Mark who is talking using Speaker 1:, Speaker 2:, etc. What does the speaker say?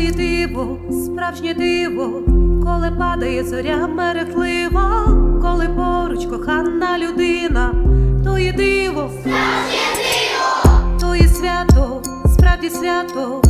Speaker 1: диво, справжнє диво, коли падає зоря мерехлива, коли поруч кохана людина, то є диво, справжнє диво, то є свято, справді свято,